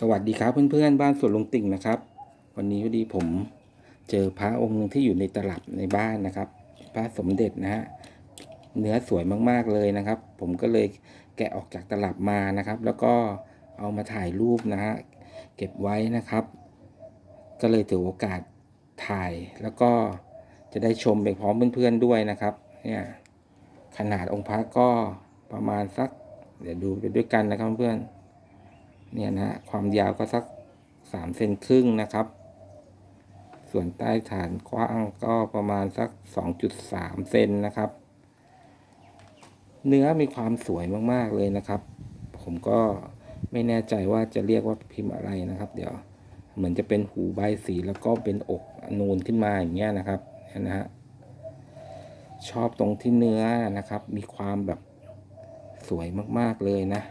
สวัสดีครับเพื่อนๆบ้านสวนลุงติ่งนะครับ วันนี้พอดีผมเจอพระองค์หนึงที่อยู่ในตลับในบ้านนะครับ พระสมเด็จนะฮะเนื้อสวยมากๆเลยนะครับ ผมก็เลยแกะออกจากตลับมานะครับ แล้วก็เอามาถ่ายรูปนะฮะเก็บไว้นะครับ ก็เลยถือโอกาสถ่ายแล้วก็จะได้ชมไปพร้อมเพื่อนๆด้วยนะครับเนี่ยขนาดองค์พระก็ประมาณสัก เดี๋ยวดูไปด้วยกันนะครับเพื่อนๆ เนี่ยนะฮะความยาวก็สักสามเซนครึ่งนะครับ ส่วนใต้ฐานกว้างก็ประมาณสักสองจุดสามเซนนะครับ เนื้อมีความสวยมากๆเลยนะครับ ผมก็ไม่แน่ใจว่าจะเรียกว่าพิมพ์อะไรนะครับ เดี๋ยวเหมือนจะเป็นหูใบสีแล้วก็เป็นอกนูนขึ้นมาอย่างเงี้ยนะครับเนี่ยนะฮะชอบตรงที่เนื้อนะครับ มีความแบบสวยมากๆเลยนะ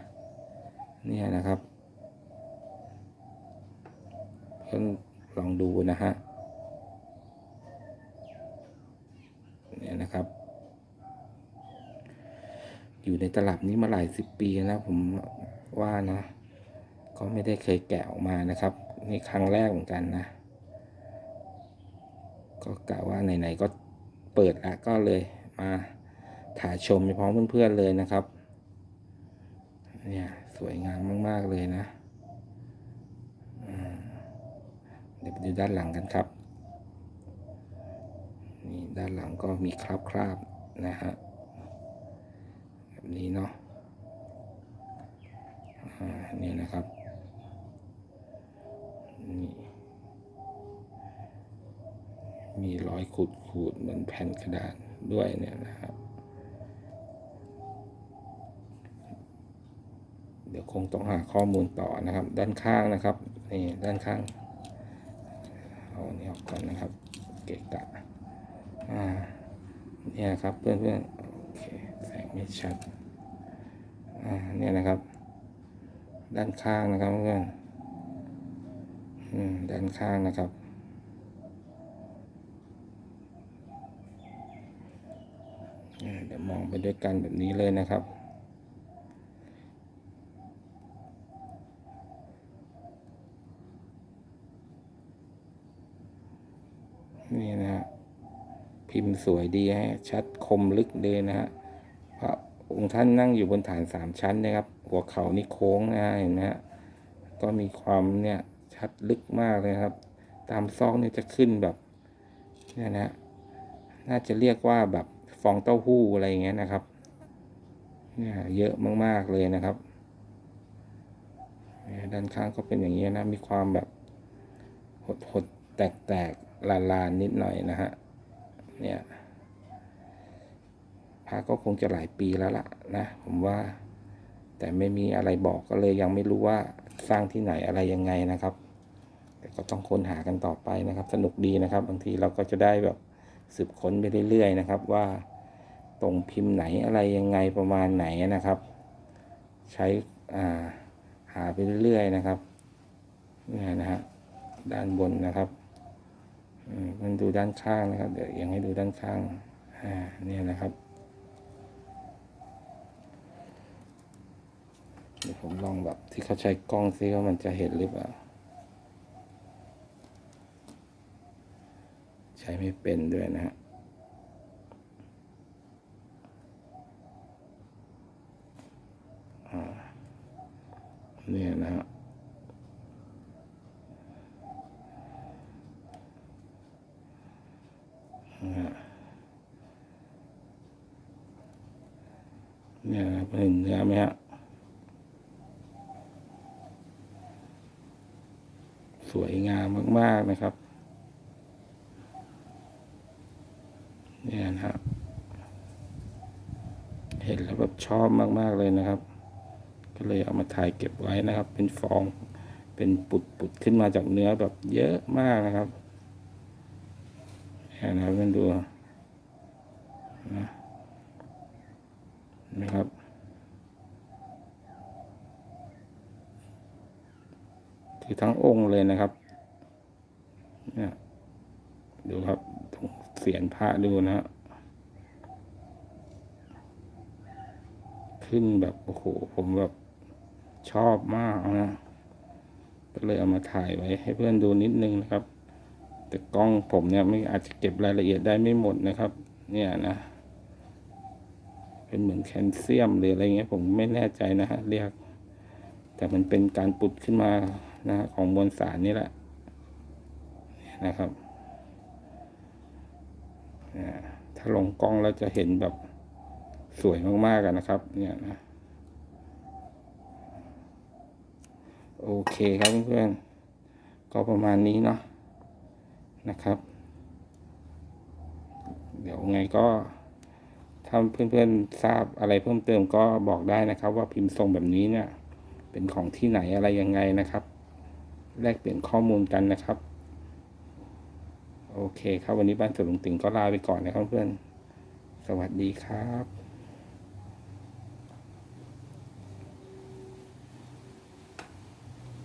เนี่ยนะครับ เพิ่งลองดูนะฮะเนี่ยนะครับ อยู่ในตลับนี้มาหลายสิบปีนะผมว่านะ ก็ไม่ได้เคยแกะออกมานะครับนี่ครั้งแรกเหมือนกันนะ ก็กะว่าไหนๆก็เปิดแล้วก็เลยมาถ่ายชมไปพร้อมเพื่อนๆเลยนะครับ เนี่ยสวยงามมากๆเลยนะอืมเดี๋ ยวไปดูด้านหลังกันครับ นี่ด้านหลังก็มีคราบคราบนะฮะแบบนี้เนาะอ่านี่นะครับนี่มีรอยขูดขูดเหมือนแผ่นกระดาษด้วยเนี่ยนะครับ เดี๋ยวคงต้องหาข้อมูลต่อนะครับ ด้านข้างนะครับนี่ด้านข้าง เอาอันนี้ออกก่อนนะครับ เกะกะอ่าเนี่ยครับเพื่อนๆโอเคแสงไม่ชัดอ่าเนี่ยนะครับ ด้านข้างนะครับเพื่อนอืมด้านข้างนะครับเดี๋ยวมองไปด้วยกันแบบนี้เลยนะครับ นี่นะฮะพิมพ์สวยดีฮะชัดคมลึกเลยนะฮะพระองค์ท่านนั่งอยู่บนฐานสามชั้นนะครับ หัวเข่านี่โค้งนะเห็นไหมฮะก็มีความเนี่ยชัดลึกมากเลยครับ ตามซอกเนี่ยจะขึ้นแบบเนี่ยนะฮะน่าจะเรียกว่าแบบฟองเต้าหู้อะไรอย่างเงี้ยนะครับเนี่ยเยอะมากๆเลยนะครับด้านข้างก็เป็นอย่างนี้นะ มีความแบบหดหดๆแตกแตก ลานลานนิดหน่อยนะฮะ เนี่ยพระก็คงจะหลายปีแล้วล่ะนะ ผมว่า แต่ไม่มีอะไรบอกก็เลยยังไม่รู้ว่าสร้างที่ไหนอะไรยังไงนะครับ แต่ก็ต้องค้นหากันต่อไปนะครับ สนุกดีนะครับ บางทีเราก็จะได้แบบสืบค้นไปเรื่อยๆนะครับ ว่าตรงพิมพ์ไหนอะไรยังไงประมาณไหนนะครับ ใช้อ่าหาไปเรื่อยๆนะครับเนี่ยนะฮะด้านบนนะครับ มันดูด้านข้างนะครับ เดี๋ยวยังให้ดูด้านข้าง อ่า เนี่ยนะครับ เดี๋ยวผมลองแบบที่เขาใช้กล้องซิว่ามันจะเห็นหรือเปล่า ใช้ไม่เป็นด้วยนะฮะเนี่ยนะฮะ นะฮะ เนี่ยเห็นเนื้อไหมฮะ สวยงามมาก ๆ นะครับ เนี่ยนะฮะเห็นแล้วแบบชอบมาก ๆ เลยนะครับ ก็เลยเอามาถ่ายเก็บไว้นะครับ เป็นฟอง เป็นปุด ๆ ขึ้นมาจากเนื้อแบบเยอะมากนะครับ เนี่ยนะครับเพื่อนดูนะ นะครับคือทั้งองค์เลยนะครับเนี่ยดูครับตรงเสียนพระดูนะฮะขึ้นแบบโอ้โหผมแบบชอบมากนะ ก็เลยเอามาถ่ายไว้ให้เพื่อนดูนิดนึงนะครับ แต่กล้องผมเนี่ยไม่อาจจะเก็บรายละเอียดได้ไม่หมดนะครับ เนี่ยนะ เป็นเหมือนแคลเซียมหรืออะไรเงี้ยผมไม่แน่ใจนะฮะเรียก แต่มันเป็นการปุดขึ้นมานะฮะของมวลสารนี่แหละนะครับถ้าลงกล้องแล้วจะเห็นแบบสวยมากๆกันนะครับ เนี่ยนะโอเคครับเพื่อนๆก็ประมาณนี้เนาะนะครับ เดี๋ยวไงก็ ถ้าเพื่อนๆทราบอะไรเพิ่มเติมก็บอกได้นะครับ ว่าพิมพ์ทรงแบบนี้เนี่ย เป็นของที่ไหนอะไรยังไงนะครับ แลกเปลี่ยนข้อมูลกันนะครับ โอเคครับวันนี้บ้านสวนลุงติ่งก็ลาไปก่อนนะครับเพื่อน สวัสดีครับ